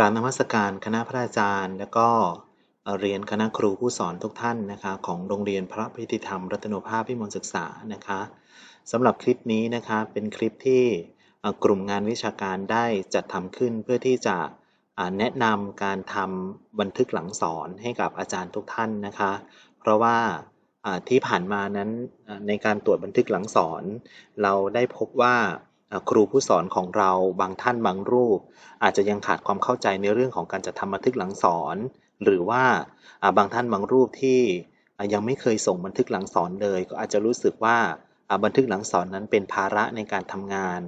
ราบนมัสการคณะพระอาจารย์ และก็เรียนคณะครูผู้สอนทุกท่านนะคะของโรงเรียนพระพิธิธรรม รัตนภาพพิมลศึกษานะคะสำหรับคลิปนี้นะคะเป็นคลิปที่กลุ่มงานวิชาการได้จัดทำขึ้นเพื่อที่จะแนะนำการทำบันทึกหลังสอนให้กับอาจารย์ทุกท่านนะคะ เพราะว่าที่ผ่านมานั้นในการตรวจบันทึกหลังสอน เราได้พบว่า ครูผู้สอนของเราบางท่านบางรูป อาจจะยังขาดความเข้าใจในเรื่องของการจัดทำบันทึกหลังสอน หรือว่าบางท่านบางรูปที่ยังไม่เคยส่งบันทึกหลังสอนเลย ก็อาจจะรู้สึกว่าบันทึกหลังสอนนั้นเป็นภาระในการทำงาน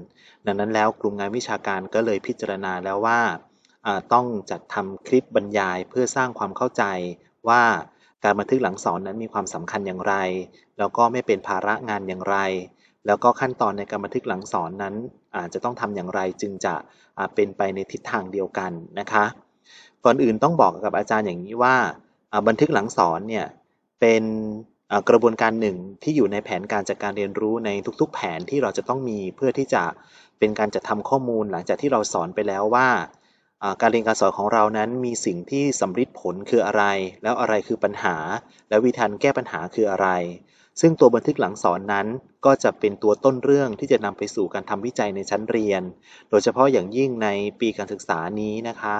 ดังนั้นแล้วกลุ่มงานวิชาการก็เลยพิจารณาแล้วว่าต้องจัดทำคลิปบรรยายเพื่อสร้างความเข้าใจว่าการบันทึกหลังสอนนั้นมีความสำคัญอย่างไร แล้วก็ไม่เป็นภาระงานอย่างไร แล้วก็ขั้นตอนในการบันทึกหลังสอนนั้นอาจจะต้องทำอย่างไรจึงจะเป็นไปในทิศทางเดียวกันนะคะ ก่อนอื่นต้องบอกกับอาจารย์อย่างนี้ว่าบันทึกหลังสอนเนี่ยเป็นกระบวนการหนึ่งที่อยู่ในแผนการจัดการเรียนรู้ในทุกๆ แผนที่เราจะต้องมีเพื่อที่จะเป็นการจัดทำข้อมูลหลังจากที่เราสอนไปแล้วว่าการเรียนการสอนของเรานั้นมีสิ่งที่สำฤทธิ์ผลคืออะไร แล้วอะไรคือปัญหา และวิธีการแก้ปัญหาคืออะไร ซึ่งตัวบันทึกหลังสอนนั้น ก็จะเป็นตัวต้นเรื่องที่จะนำไปสู่การทำวิจัยในชั้นเรียน โดยเฉพาะอย่างยิ่งในปีการศึกษานี้นะคะ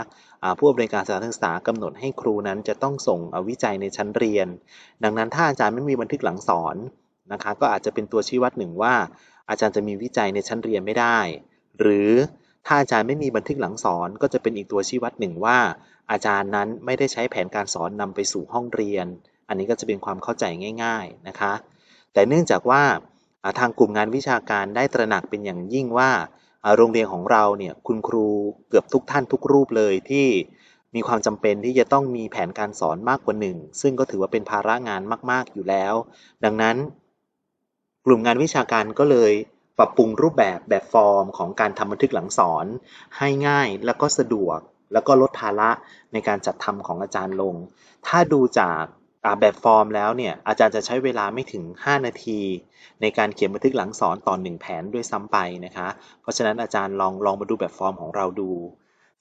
ผู้อำนวยการสถานศึกษากำหนดให้ครูนั้นจะต้องส่งวิจัยในชั้นเรียน ดังนั้นถ้าอาจารย์ไม่มีบันทึกหลังสอนนะคะก็อาจจะเป็นตัวชี้วัดหนึ่งว่า อาจารย์จะมีวิจัยในชั้นเรียนไม่ได้ หรือถ้าอาจารย์ไม่มีบันทึกหลังสอนก็จะเป็นอีกตัวชี้วัดหนึ่งว่า อาจารย์นั้นไม่ได้ใช้แผนการสอนนำไปสู่ห้องเรียน อันนี้ก็จะเป็นความเข้าใจง่าย ๆนะคะ แต่เนื่องจากว่าทางกลุ่มงานวิชาการได้ตระหนักเป็นอย่างยิ่งว่าโรงเรียนของเราเนี่ยคุณครูเกือบทุกท่านทุกรูปเลยที่มีความจำเป็นที่จะต้องมีแผนการสอนมากกว่าหนึ่งซึ่งก็ถือว่าเป็นภาระงานมาก ๆ อยู่แล้ว ดังนั้น กลุ่มงานวิชาการก็เลยปรับปรุงรูปแบบแบบฟอร์มของการทำบันทึกหลังสอน ให้ง่ายแล้วก็สะดวก แล้วก็ลดภาระในการจัดทำของอาจารย์ลง ถ้าดูจาก แบบฟอร์มแล้วเนี่ยอาจารย์จะใช้เวลาไม่ถึง 5 นาที ในการเขียนบันทึกหลังสอนต่อ1แผนด้วยซ้ำไปนะคะ เพราะฉะนั้นอาจารย์ลองลองมาดูแบบฟอร์มของเราดู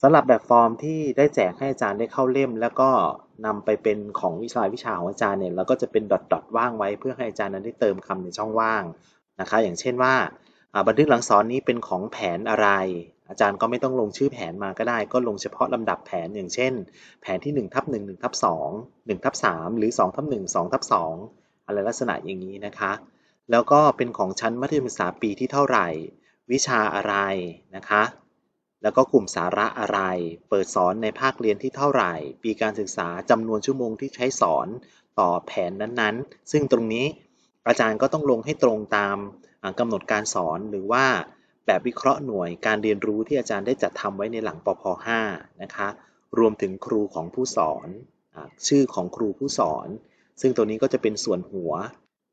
สำหรับแบบฟอร์มที่ได้แจกให้อาจารย์ได้เข้าเล่ม แล้วก็นำไปเป็นของวิชาวิชาของอาจารย์เนี่ยเราก็จะเป็นดอทดอทว่างไว้เพื่อให้อาจารย์นั้นได้เติมคำในช่องว่างนะคะ อย่างเช่นว่าบันทึกหลังสอนนี้เป็นของแผนอะไร อาจารย์ก็ไม่ต้องลงชื่อแผนมาก็ได้ ก็ลงเฉพาะลำดับแผนอย่างเช่น แผนที่1ทับ1 1ทับ2 1ทับ3หรือ2ทับ1 2ทับ2อะไรลักษณะอย่างนี้นะคะ แล้วก็เป็นของชั้นมัธยมศึกษาปีที่เท่าไหร่ วิชาอะไรนะคะ แล้วก็กลุ่มสาระอะไร เปิดสอนในภาคเรียนที่เท่าไหร่ ปีการศึกษาจำนวนชั่วโมงที่ใช้สอนต่อแผนนั้นๆ ซึ่งตรงนี้อาจารย์ก็ต้องลงให้ตรงตามกำหนดการสอนหรือว่า แบบวิเคราะห์หน่วยการเรียนรู้ที่อาจารย์ได้จัดทำไว้ในหลังปพ5นะคะ รวมถึงครูของผู้สอนอชื่อของครูผู้สอน ซึ่งตัวนี้ก็จะเป็นส่วนหัว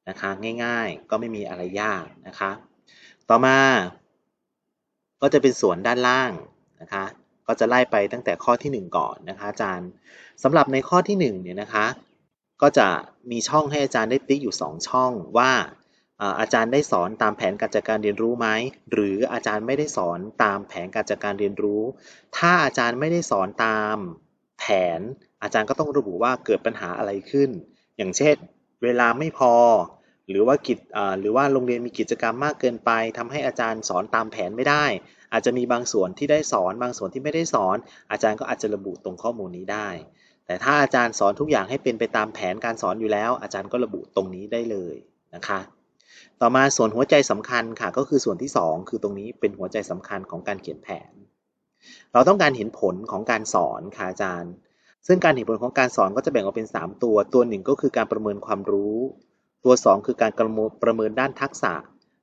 นะคะ ง่ายๆ ก็ไม่มีอะไรยากนะคะ ต่อมา ก็จะเป็นส่วนด้านล่างนะคะ ก็จะไล่ไปตั้งแต่ข้อที่ 1 ก่อนนะคะอาจารย์สำหรับในข้อที่1เนี่ยนะคะ ก็จะมีช่องให้อาจารย์ได้ติ๊กอยู่ 2 ช่องว่า อาจารย์ได้สอนตามแผนการจัดการเรียนรู้ไหมหรืออาจารย์ไม่ได้สอนตามแผนการจัดการเรียนรู้ ถ้าอาจารย์ไม่ได้สอนตามแผน อาจารย์ก็ต้องระบุว่าเกิดปัญหาอะไรขึ้น อย่างเช่น เวลาไม่พอ หรือว่ากิจหรือว่าโรงเรียนมีกิจกรรมมากเกินไปทำให้อาจารย์สอนตามแผนไม่ได้ อาจจะมีบางส่วนที่ได้สอนบางส่วนที่ไม่ได้สอน อาจารย์ก็อาจจะระบุตรงข้อมูลนี้ได้ แต่ถ้าอาจารย์สอนทุกอย่างให้เป็นไปตามแผนการสอนอยู่แล้ว อาจารย์ก็ระบุตรงนี้ได้เลยนะคะ ต่อมาส่วนหัวใจสำคัญค่ะก็คือส่วนที่ 2 คือตรงนี้เป็นหัวใจสำคัญของการเขียนแผน เราต้องการเห็นผลของการสอนค่ะอาจารย์ ซึ่งการเห็นผลของการสอนก็จะแบ่งออกเป็น 3 ตัว ตัวหนึ่งก็คือการประเมินความรู้ ตัว 2 คือการประเมินด้านทักษะ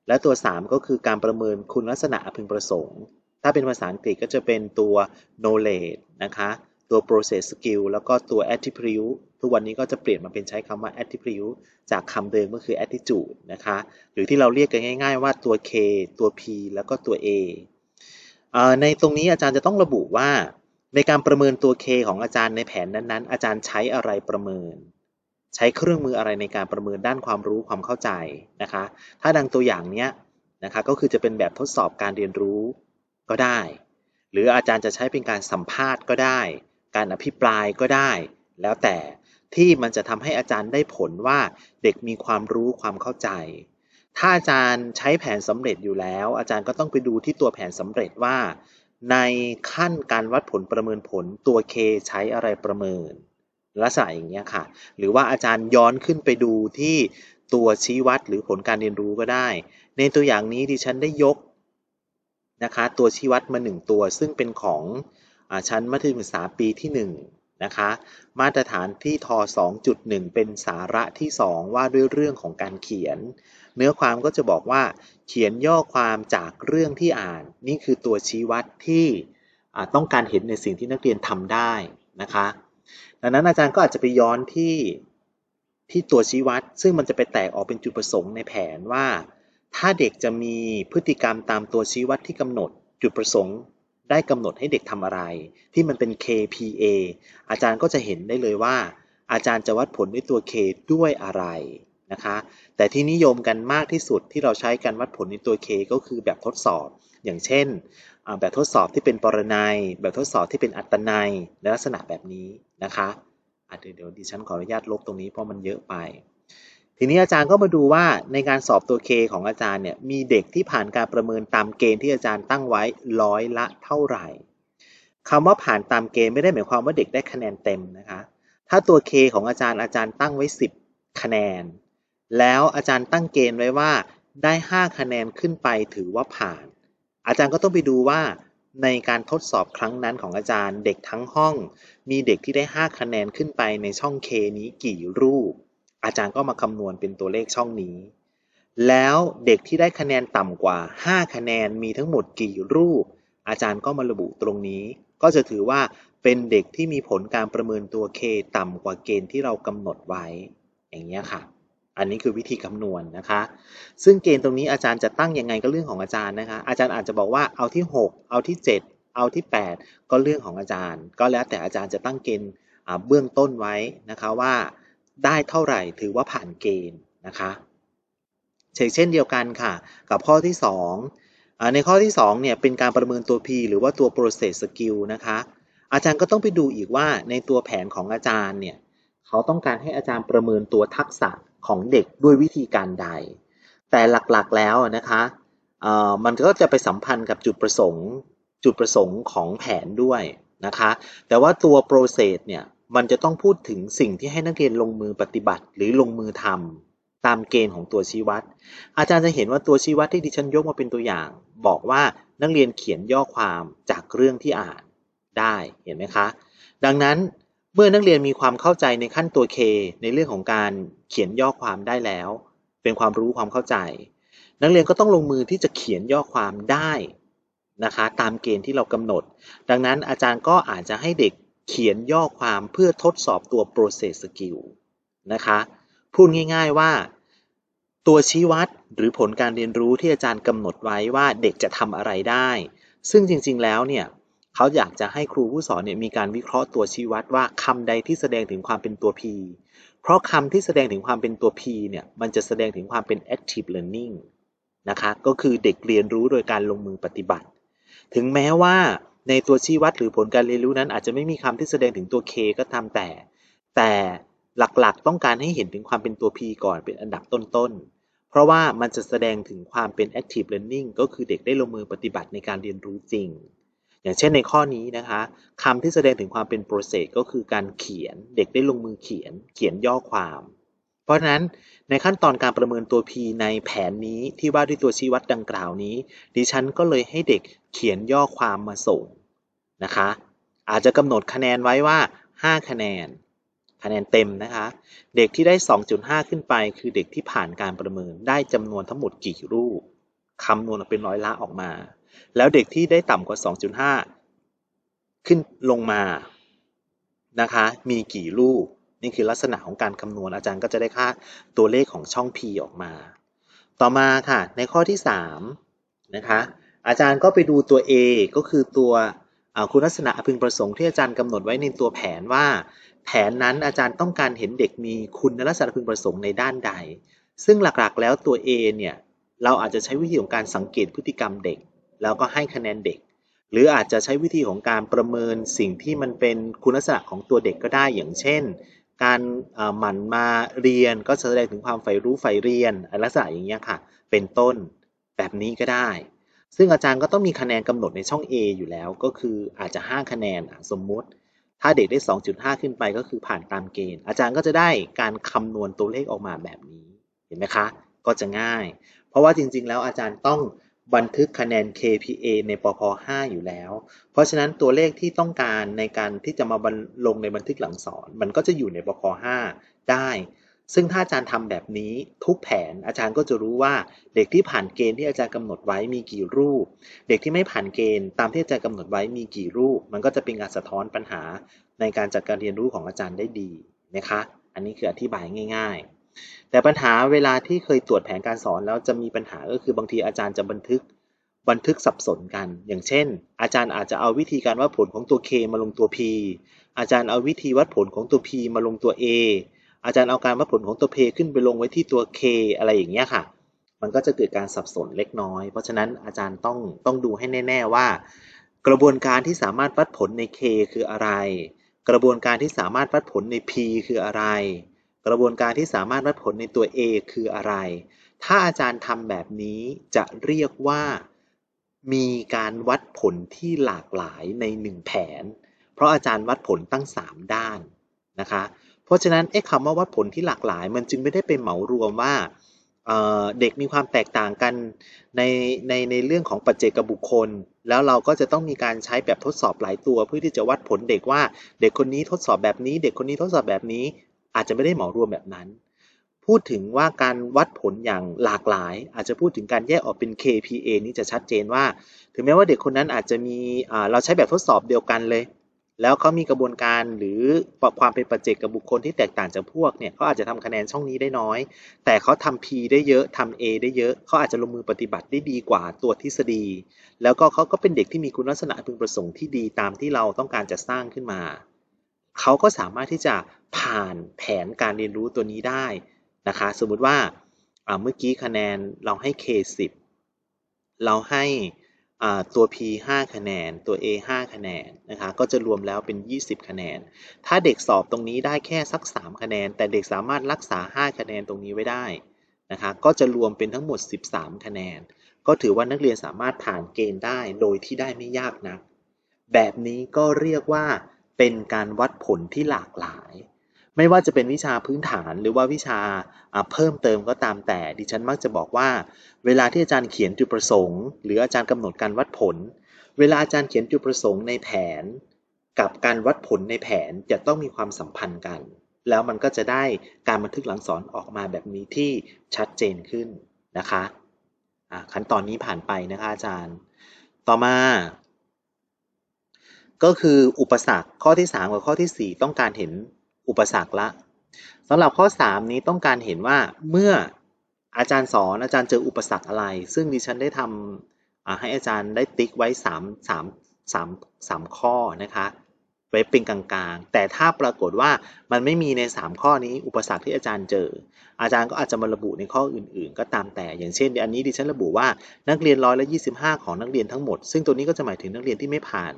และตัว 3 ก็คือการประเมินคุณลักษณะอพึงประสงค์ ถ้าเป็นภาษาอังกฤษก็จะเป็นตัว knowledge นะคะ ตัว process skill แล้วก็ตัว attribute ทุกวันนี้ก็จะเปลี่ยนมาเป็นใช้คำว่า attribute จากคำเดิมก็คือ attitude นะคะ หรือที่เราเรียกกันง่าย ๆ ว่าตัว K ตัว P แล้วก็ตัว A ในตรงนี้อาจารย์จะต้องระบุว่า ในการประเมินตัว K ของอาจารย์ในแผนนั้นๆ อาจารย์ใช้อะไรประเมิน ใช้เครื่องมืออะไรในการประเมินด้านความรู้ความเข้าใจนะคะ ถ้าดังตัวอย่างนี้นะคะก็คือจะเป็นแบบทดสอบการเรียนรู้ก็ได้ หรืออาจารย์จะใช้เป็นการสัมภาษณ์ก็ได้ การอภิปรายก็ได้ แล้วแต่ที่มันจะทำให้อาจารย์ได้ผลว่าเด็กมีความรู้ความเข้าใจ ถ้าอาจารย์ใช้แผนสำเร็จอยู่แล้ว อาจารย์ก็ต้องไปดูที่ตัวแผนสำเร็จว่า ในขั้นการวัดผลประเมินผลตัว K ใช้อะไรประเมิน ลักษณะอย่างเงี้ยค่ะ หรือว่าอาจารย์ย้อนขึ้นไปดูที่ตัวชี้วัดหรือผลการเรียนรู้ก็ได้ ในตัวอย่างนี้ดิฉันได้ยกนะคะตัวชี้วัดมา1ตัวซึ่งเป็นของ ชั้นมัธยมศึกษาปีที่ 1 นะคะ มาตรฐานที่ท2.1 เป็นสาระที่ 2 ว่าด้วยเรื่องของการเขียน เนื้อความก็จะบอกว่า เขียนย่อความจากเรื่องที่อ่าน นี่คือตัวชี้วัดที่ต้องการเห็นในสิ่งที่นักเรียนทำได้นะคะดังนั้นอาจารย์ก็อาจจะไปย้อนที่ที่ตัวชี้วัด ซึ่งมันจะไปแตกออกเป็นจุดประสงค์ในแผนว่า ถ้าเด็กจะมีพฤติกรรมตามตัวชี้วัดที่กำหนด จุดประสงค์ ได้กำหนดให้เด็กทำอะไร ที่มันเป็น KPA อาจารย์ก็จะเห็นได้เลยว่า อาจารย์จะวัดผลด้วยตัว K ด้วยอะไรนะคะ แต่ที่นิยมกันมากที่สุดที่เราใช้การวัดผลในตัว K ก็คือแบบทดสอบ อย่างเช่น แบบทดสอบที่เป็นปรนัย แบบทดสอบที่เป็นอัตนัยในลักษณะแบบนี้นะคะเดี๋ยวเดี๋ยวดิฉันขออนุญาตลบตรงนี้เพราะมันเยอะไป ทีนี้อาจารย์ก็มาดูว่าในการสอบตัว K ของอาจารย์เนี่ยมีเด็กที่ผ่านการประเมินตามเกณฑ์ที่อาจารย์ตั้งไว้ร้อยละเท่าไหร่คำว่าผ่านตามเกณฑ์ไม่ได้หมายความว่าเด็กได้คะแนนเต็มนะคะ ถ้าตัว K ของอาจารย์อาจารย์ตั้งไว้ 10 คะแนน แล้วอาจารย์ตั้งเกณฑ์ไว้ว่าได้ 5 คะแนนขึ้นไปถือว่าผ่าน อาจารย์ก็ต้องไปดูว่าในการทดสอบครั้งนั้นของอาจารย์ เด็กทั้งห้อง มีเด็กที่ได้ 5 คะแนนขึ้นไปในช่อง K นี้กี่รูป อาจารย์ก็มาคำนวณเป็นตัวเลขช่องนี้ แล้วเด็กที่ได้คะแนนต่ำกว่า 5 คะแนนมีทั้งหมดกี่รูป อาจารย์ก็มาระบุตรงนี้ ก็จะถือว่าเป็นเด็กที่มีผลการประเมินตัว K ต่ำกว่าเกณฑ์ที่เรากำหนดไว้ อย่างนี้ค่ะ อันนี้คือวิธีคำนวณนนะคะ ซึ่งเกณฑ์ตรงนี้อาจารย์จะตั้งยังไงก็เรื่องของอาจารย์นะคะ อาจารย์อาจจะบอกว่าเอาที่ 6 เอาที่ 7 เอาที่ 8 ก็เรื่องของอาจารย์ ก็แล้วแต่อาจารย์จะตั้งเกณฑ์เบื้องต้นไว้นะคะว่า ได้เท่าไหร่ถือว่าผ่านเกณฑ์นะคะเช่นเดียวกันค่ะ กับข้อที่ 2 ในข้อที่2เนี่ยเป็นการประเมินตัว P หรือว่าตัว process skill นะคะ อาจารย์ก็ต้องไปดูอีกว่าในตัวแผนของอาจารย์เนี่ยเขาต้องการให้อาจารย์ประเมินตัวทักษะของเด็กด้วยวิธีการใด แต่หลักๆแล้วนะคะมันก็จะไปสัมพันธ์กับจุดประสงค์ จุดประสงค์ของแผนด้วยนะคะ แต่ว่าตัว process เนี่ย มันจะต้องพูดถึงสิ่งที่ให้นักเรียนลงมือปฏิบัติ หรือลงมือทำตามเกณฑ์ของตัวชี้วัด อาจารย์จะเห็นว่าตัวชี้วัดที่ดิฉันยกมาเป็นตัวอย่าง บอกว่านักเรียนเขียนย่อความจากเรื่องที่อ่านได้เห็นไหมคะ ดังนั้นเมื่อนักเรียนมีความเข้าใจในขั้นตัว K ในเรื่องของการเขียนย่อความได้แล้ว เป็นความรู้ความเข้าใจ นักเรียนก็ต้องลงมือที่จะเขียนย่อความได้นะคะ ตามเกณฑ์ที่เรากำหนด ดังนั้นอาจารย์ก็อาจจะให้เด็ก เขียนย่อความเพื่อทดสอบตัว process skill นะคะ พูดง่าย ๆว่าตัวชี้วัดหรือผลการเรียนรู้ที่อาจารย์กำหนดไว้ว่าเด็กจะทำอะไรได้ ซึ่งจริงๆแล้วเนี่ยเขาอยากจะให้ครูผู้สอนเนี่ยมีการวิเคราะห์ตัวชี้วัดว่าคำใดที่แสดงถึงความเป็นตัว P เพราะคำที่แสดงถึงความเป็นตัว P เนี่ยมันจะแสดงถึงความเป็น active learning นะคะก็คือเด็กเรียนรู้โดยการลงมือปฏิบัติ ถึงแม้ว่า ในตัวชี้วัดหรือผลการเรียนรู้นั้นอาจจะไม่มีคำที่แสดงถึงตัว K ก็ตามแต่ แต่หลักๆ ต้องการให้เห็นถึงความเป็นตัว P ก่อนเป็นอันดับต้นๆ เพราะว่ามันจะแสดงถึงความเป็น active learning ก็คือเด็กได้ลงมือปฏิบัติในการเรียนรู้จริง อย่างเช่นในข้อนี้นะคะคำที่แสดงถึงความเป็น process ก็คือการเขียน เด็กได้ลงมือเขียน เขียนย่อความ เพราะฉะนั้นในขั้นตอนการประเมินตัว P ในแผนนี้ที่ว่าด้วยตัวชี้วัดดังกล่าวนี้ ดิฉันก็เลยให้เด็กเขียนย่อความมาส่งนะคะ อาจจะกำหนดคะแนนไว้ว่า 5 คะแนน คะแนนเต็มนะคะ เด็กที่ได้ 2.5 ขึ้นไป คือเด็กที่ผ่านการประเมินได้จำนวนทั้งหมดกี่รูปคำนวณเป็นร้อยละออกมา แล้วเด็กที่ได้ต่ำกว่า 2.5 ขึ้นลงมานะคะ มีกี่ลูก นี่คือลักษณะของการคำนวณอาจารย์ก็จะได้ค่าตัวเลขของช่อง P ออกมา ต่อมาค่ะ ในข้อที่3นะคะอาจารย์ก็ไปดูตัว A ก็คือตัวคุณลักษณะพึงประสงค์ที่อาจารย์กำหนดไว้ในตัวแผนว่า แผนนั้นอาจารย์ต้องการเห็นเด็กมีคุณลักษณะพึงประสงค์ในด้านใด ซึ่งหลักๆ แล้วตัว A เนี่ยเราอาจจะใช้วิธีของการสังเกตพฤติกรรมเด็ก แล้วก็ให้คะแนนเด็ก หรืออาจจะใช้วิธีของการประเมินสิ่งที่มันเป็นคุณลักษณะของตัวเด็กก็ได้อย่างเช่น การหมั่นมาเรียนก็แสดงถึงความใฝ่รู้ใฝ่เรียนลักษณะอย่างเนี้ยค่ะ เป็นต้นแบบนี้ก็ได้ ซึ่งอาจารย์ก็ต้องมีคะแนนกำหนดในช่อง A อยู่แล้ว ก็คืออาจจะ 5 คะแนนสมมุติ ถ้าเด็กได้ 2.5 ขึ้นไปก็คือผ่านตามเกณฑ์ อาจารย์ก็จะได้การคำนวณตัวเลขออกมาแบบนี้ เห็นไหมคะ ก็จะง่าย เพราะว่าจริงๆ แล้วอาจารย์ต้อง บันทึกคะแนน KPA ในปพ5อยู่แล้ว เพราะฉะนั้นตัวเลขที่ต้องการในการที่จะมาลงในบันทึกหลังสอน มันก็จะอยู่ในปพ5ได้ ซึ่งถ้าอาจารย์ทำแบบนี้ทุกแผนอาจารย์ก็จะรู้ว่าเด็กที่ผ่านเกณฑ์ที่อาจารย์กำหนดไว้มีกี่รูป เด็กที่ไม่ผ่านเกณฑ์ตามที่อาจารย์กำหนดไว้มีกี่รูป มันก็จะเป็นการสะท้อนปัญหาในการจัดการเรียนรู้ของอาจารย์ได้ดีนะคะ อันนี้คืออธิบายง่าย ๆ แต่ปัญหาเวลาที่เคยตรวจแผนการสอนแล้วจะมีปัญหาก็คือบางทีอาจารย์จะบันทึกบันทึกสับสนกัน อย่างเช่น อาจารย์อาจจะเอาวิธีการวัดผลของตัว k มาลงตัว p อาจารย์เอาวิธีวัดผลของตัว p มาลงตัว a อาจารย์เอาการวัดผลของตัว p ขึ้นไปลงไว้ที่ตัว k อะไรอย่างเงี้ยค่ะ มันก็จะเกิดการสับสนเล็กน้อย เพราะฉะนั้นอาจารย์ต้องต้องดูให้แน่ ๆว่า กระบวนการที่สามารถวัดผลใน k คืออะไร กระบวนการที่สามารถวัดผลใน p คืออะไร กระบวนการที่สามารถวัดผลในตัว A คืออะไร ถ้าอาจารย์ทำแบบนี้จะเรียกว่ามีการวัดผลที่หลากหลายใน 1 แผน เพราะอาจารย์วัดผลตั้ง 3 ด้านนะคะ เพราะฉะนั้นไอ้คำว่าวัดผลที่หลากหลาย มันจึงไม่ได้เป็นเหมารวมว่าเด็กมีความแตกต่างกันในในในเรื่องของปัจเจกบุคคล แล้วเราก็จะต้องมีการใช้แบบทดสอบหลายตัว เพื่อที่จะวัดผลเด็กว่าเด็กคนนี้ทดสอบแบบนี้ เด็กคนนี้ทดสอบแบบนี้ อาจจะไม่ได้เหมารวมแบบนั้น พูดถึงว่าการวัดผลอย่างหลากหลาย อาจจะพูดถึงการแยกออกเป็น KPA นี้จะชัดเจนว่า ถึงแม้ว่าเด็กคนนั้นอาจจะมีเราใช้แบบทดสอบเดียวกันเลย แล้วเขามีกระบวนการหรือความเป็นปัจเจกกับบุคคลที่แตกต่างจากพวกเนี่ยเขาอาจจะทำคะแนนช่องนี้ได้น้อย แต่เขาทำ P ได้เยอะทำ A ได้เยอะเขาอาจจะลงมือปฏิบัติได้ดีกว่าตัวทฤษฎี แล้วก็เขาก็เป็นเด็กที่มีคุณลักษณะพึงประสงค์ที่ดีตามที่เราต้องการจะสร้างขึ้นมา เขาก็สามารถที่จะผ่านแผนการเรียนรู้ตัวนี้ได้นะคะ สมมุติว่าเมื่อกี้คะแนนเราให้ K 10เราให้ตัว P 5คะแนน ตัว A 5คะแนนนะคะ ก็จะรวมแล้วเป็น 20 คะแนน ถ้าเด็กสอบตรงนี้ได้แค่สัก 3 คะแนน แต่เด็กสามารถรักษา 5 คะแนนตรงนี้ไว้ได้นะคะ ก็จะรวมเป็นทั้งหมด 13 คะแนน ก็ถือว่านักเรียนสามารถผ่านเกณฑ์ได้โดยที่ได้ไม่ยากนัก แบบนี้ก็เรียกว่า เป็นการวัดผลที่หลากหลาย ไม่ว่าจะเป็นวิชาพื้นฐานหรือว่าวิชาเพิ่มเติมก็ตามแต่ ดิฉันมักจะบอกว่า เวลาที่อาจารย์เขียนจุดประสงค์ หรืออาจารย์กำหนดการวัดผล เวลาอาจารย์เขียนจุดประสงค์ในแผน กับการวัดผลในแผนจะต้องมีความสัมพันธ์กัน แล้วมันก็จะได้การบันทึกหลังสอนออกมาแบบนี้ที่ชัดเจนขึ้นนะคะขั้นตอนนี้ผ่านไปนะคะอาจารย์ ต่อมา ก็คืออุปสรรคข้อที่ 3 กับข้อที่ 4 ต้องการเห็นอุปสรรคละสำหรับข้อ 3 นี้ต้องการเห็นว่าเมื่ออาจารย์สอนอาจารย์เจออุปสรรคอะไร ซึ่งดิฉันได้ทำให้อาจารย์ได้ติ๊กไว้ 3 3 3 3 ข้อนะคะไว้เป็นกลางๆ แต่ถ้าปรากฏว่ามันไม่มีใน 3 ข้อนี้อุปสรรคที่อาจารย์เจอ อาจารย์ก็อาจจะมาระบุในข้ออื่นๆ ก็ตามแต่ อย่างเช่นอันนี้ดิฉันระบุว่านักเรียนร้อยละ25 ของนักเรียนทั้งหมด ซึ่งตัวนี้ก็จะหมายถึงนักเรียนที่ไม่ผ่าน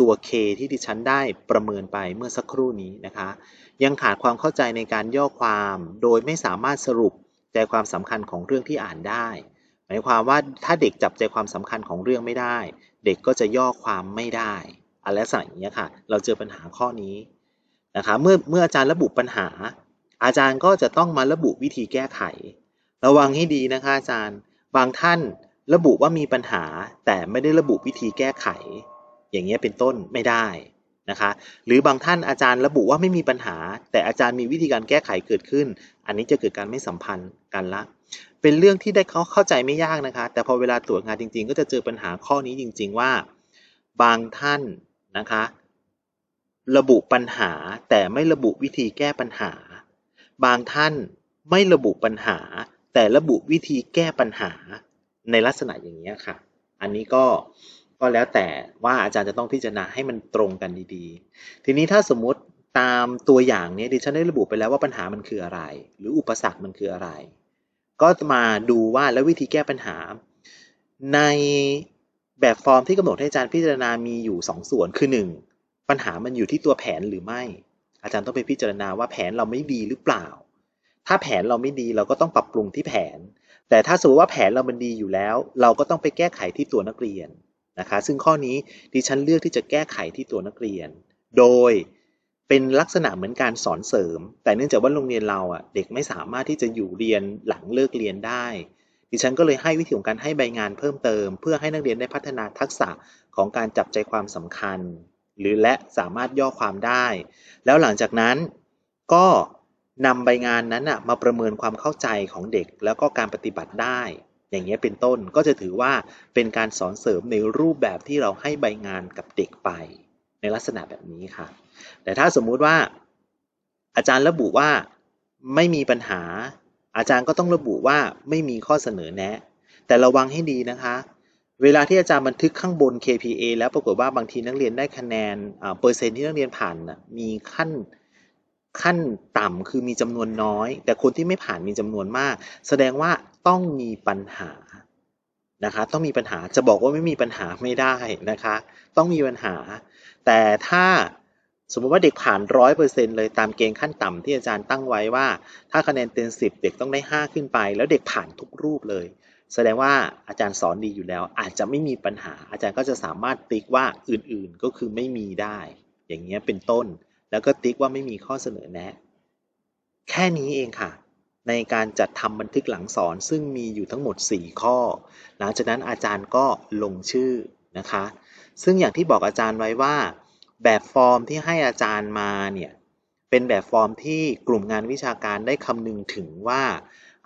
ตัว K ที่ดิฉันได้ประเมินไปเมื่อสักครู่นี้นะคะ ยังขาดความเข้าใจในการย่อความ โดยไม่สามารถสรุปใจความสำคัญของเรื่องที่อ่านได้ หมายความว่าถ้าเด็กจับใจความสำคัญของเรื่องไม่ได้ เด็กก็จะย่อความไม่ได้อะไรสักอย่างนี้ค่ะ เราเจอปัญหาข้อนี้นะคะเมื่อเมื่ออาจารย์ระบุปัญหา อาจารย์ก็จะต้องมาระบุวิธีแก้ไข ระวังให้ดีนะคะอาจารย์บางท่านระบุว่ามีปัญหา แต่ไม่ได้ระบุวิธีแก้ไข อย่างเงี้ยเป็นต้นไม่ได้นะคะหรือบางท่านอาจารย์ระบุว่าไม่มีปัญหา แต่อาจารย์มีวิธีการแก้ไขเกิดขึ้น อันนี้จะเกิดการไม่สัมพันธ์กันละ เป็นเรื่องที่ได้เขาเข้าใจไม่ยากนะคะ แต่พอเวลาตรวจงานจริง ๆ ก็จะเจอปัญหาข้อนี้จริง ๆ ว่า บางท่านนะคะ ระบุปัญหาแต่ไม่ระบุวิธีแก้ปัญหา บางท่านไม่ระบุปัญหา แต่ระบุวิธีแก้ปัญหาในลักษณะอย่างนี้ค่ะ อันนี้ก็ ก็แล้วแต่ว่าอาจารย์จะต้องพิจารณาให้มันตรงกันดีๆ ทีนี้ถ้าสมมุติตามตัวอย่างนี้ดิฉันได้ระบุไปแล้วว่าปัญหามันคืออะไร หรืออุปสรรคมันคืออะไร ก็มาดูว่าแล้ววิธีแก้ปัญหา ในแบบฟอร์มที่กำหนดให้อาจารย์พิจารณามีอยู่2ส่วนคือ 1 ปัญหามันอยู่ที่ตัวแผนหรือไม่ อาจารย์ต้องไปพิจารณาว่าแผนเราไม่ดีหรือเปล่า ถ้าแผนเราไม่ดีเราก็ต้องปรับปรุงที่แผน แต่ถ้าสมมติว่าแผนเรามันดีอยู่แล้ว เราก็ต้องไปแก้ไขที่ตัวนักเรียน นะคะ ซึ่งข้อนี้ดิฉันเลือกที่จะแก้ไขที่ตัวนักเรียน โดยเป็นลักษณะเหมือนการสอนเสริม แต่เนื่องจากว่าโรงเรียนเราอะเด็กไม่สามารถที่จะอยู่เรียนหลังเลิกเรียนได้ ดิฉันก็เลยให้วิธีของการให้ใบงานเพิ่มเติม เพื่อให้นักเรียนได้พัฒนาทักษะของการจับใจความสำคัญ หรือและสามารถย่อความได้ แล้วหลังจากนั้นก็นำใบงานนั้นมาประเมินความเข้าใจของเด็ก แล้วก็การปฏิบัติได้ อย่างเงี้ยเป็นต้นก็จะถือว่าเป็นการสอนเสริมในรูปแบบที่เราให้ใบงานกับเด็กไป ในลักษณะแบบนี้ค่ะ แต่ถ้าสมมุติว่า อาจารย์ระบุว่าไม่มีปัญหา อาจารย์ก็ต้องระบุว่าไม่มีข้อเสนอแนะ แต่ระวังให้ดีนะคะ เวลาที่อาจารย์บันทึกข้างบน KPA แล้วปรากฏว่าบางทีนักเรียนได้คะแนนเปอร์เซ็นต์ที่นักเรียนผ่านมีขั้น ขั้นต่ำคือมีจำนวนน้อย แต่คนที่ไม่ผ่านมีจำนวนมาก แสดงว่าต้องมีปัญหานะคะต้องมีปัญหาจะบอกว่าไม่มีปัญหาไม่ได้นะคะ ต้องมีปัญหา แต่ถ้าสมมติว่าเด็กผ่านร้อยเปอร์เซ็นเลยตามเกณฑ์ขั้นต่ำที่อาจารย์ตั้งไว้ว่า ถ้าคะแนนเต็มสิบเด็กต้องได้ห้าขึ้นไป แล้วเด็กผ่านทุกรูปเลย แสดงว่าอาจารย์สอนดีอยู่แล้ว อาจจะไม่มีปัญหา อาจารย์ก็จะสามารถติ๊กว่าอื่นๆก็คือไม่มีได้ อย่างเงี้ยเป็นต้น แล้วก็ติ๊กว่าไม่มีข้อเสนอแนะ แค่นี้เองค่ะ ในการจัดทำบันทึกหลังสอนซึ่งมีอยู่ทั้งหมด 4 ข้อ หลังจากนั้นอาจารย์ก็ลงชื่อนะคะ ซึ่งอย่างที่บอกอาจารย์ไว้ว่า แบบฟอร์มที่ให้อาจารย์มาเนี่ยเป็นแบบฟอร์มที่กลุ่มงานวิชาการได้คำนึงถึงว่า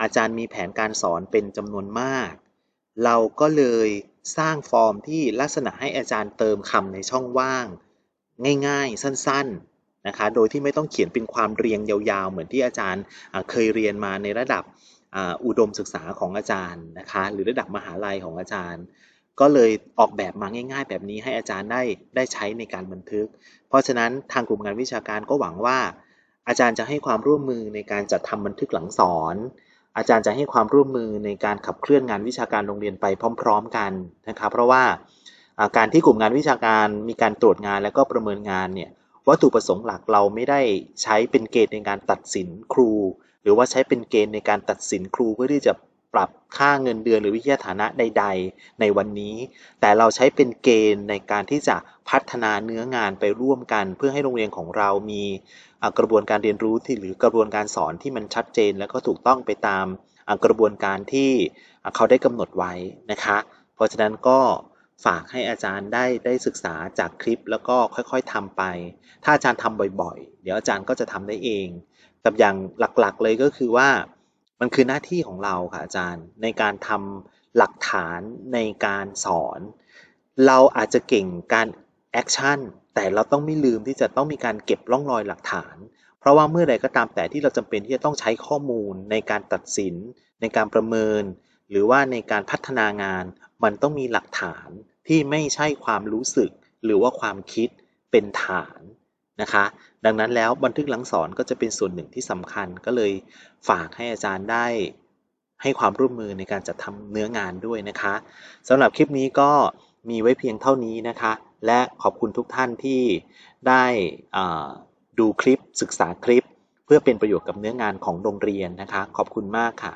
อาจารย์มีแผนการสอนเป็นจำนวนมาก เราก็เลยสร้างฟอร์มที่ลักษณะให้อาจารย์เติมคำในช่องว่าง ง่ายๆ สั้นๆ นะคะ โดยที่ไม่ต้องเขียนเป็นความเรียงยาวๆ เหมือนที่อาจารย์เคยเรียนมาในระดับอุดมศึกษาของอาจารย์นะคะ หรือระดับมหาลัยของอาจารย์ ก็เลยออกแบบมาง่าย ๆ แบบนี้ให้อาจารย์ได้ได้ใช้ในการบันทึก เพราะฉะนั้นทางกลุ่มงานวิชาการก็หวังว่า อาจารย์จะให้ความร่วมมือในการจัดทำบันทึกหลังสอน อาจารย์จะให้ความร่วมมือในการขับเคลื่อนงานวิชาการโรงเรียนไปพร้อม ๆ กันนะครับเพราะว่าการที่กลุ่มงานวิชาการมีการตรวจงานและก็ประเมินงานเนี่ย วัตถุประสงค์หลักเราไม่ได้ใช้เป็นเกณฑ์ในการตัดสินครู หรือว่าใช้เป็นเกณฑ์ในการตัดสินครูเพื่อที่จะปรับค่าเงินเดือนหรือวิทยาฐานะใด ๆ ในวันนี้ แต่เราใช้เป็นเกณฑ์ในการที่จะพัฒนาเนื้องานไปร่วมกัน เพื่อให้โรงเรียนของเรามีกระบวนการเรียนรู้ที่หรือกระบวนการสอนที่มันชัดเจน และก็ถูกต้องไปตามกระบวนการที่เขาได้กำหนดไว้นะคะ เพราะฉะนั้นก็ ฝากให้อาจารย์ได้ได้ศึกษาจากคลิปแล้วก็ค่อยๆทำไป ถ้าอาจารย์ทำบ่อยๆ เดี๋ยวอาจารย์ก็จะทำได้เอง กับอย่างหลักๆเลยก็คือว่า มันคือหน้าที่ของเราค่ะอาจารย์ในการทำหลักฐานในการสอน เราอาจจะเก่งการแอคชั่นแต่เราต้องไม่ลืมที่จะต้องมีการเก็บร่องรอยหลักฐาน เพราะว่าเมื่อใดก็ตามแต่ที่เราจำเป็นที่จะต้องใช้ข้อมูลในการตัดสิน ในการประเมิน หรือว่าในการพัฒนางาน มันต้องมีหลักฐาน ที่ไม่ใช่ความรู้สึกหรือว่าความคิดเป็นฐานนะคะ ดังนั้นแล้วบันทึกหลังสอนก็จะเป็นส่วนหนึ่งที่สำคัญก็เลยฝากให้อาจารย์ได้ให้ความร่วมมือในการจัดทำเนื้องานด้วยนะคะสำหรับคลิปนี้ก็มีไว้เพียงเท่านี้นะคะ และขอบคุณทุกท่านที่ได้ดูคลิปศึกษาคลิป เพื่อเป็นประโยชน์กับเนื้องานของโรงเรียนนะคะ ขอบคุณมากค่ะ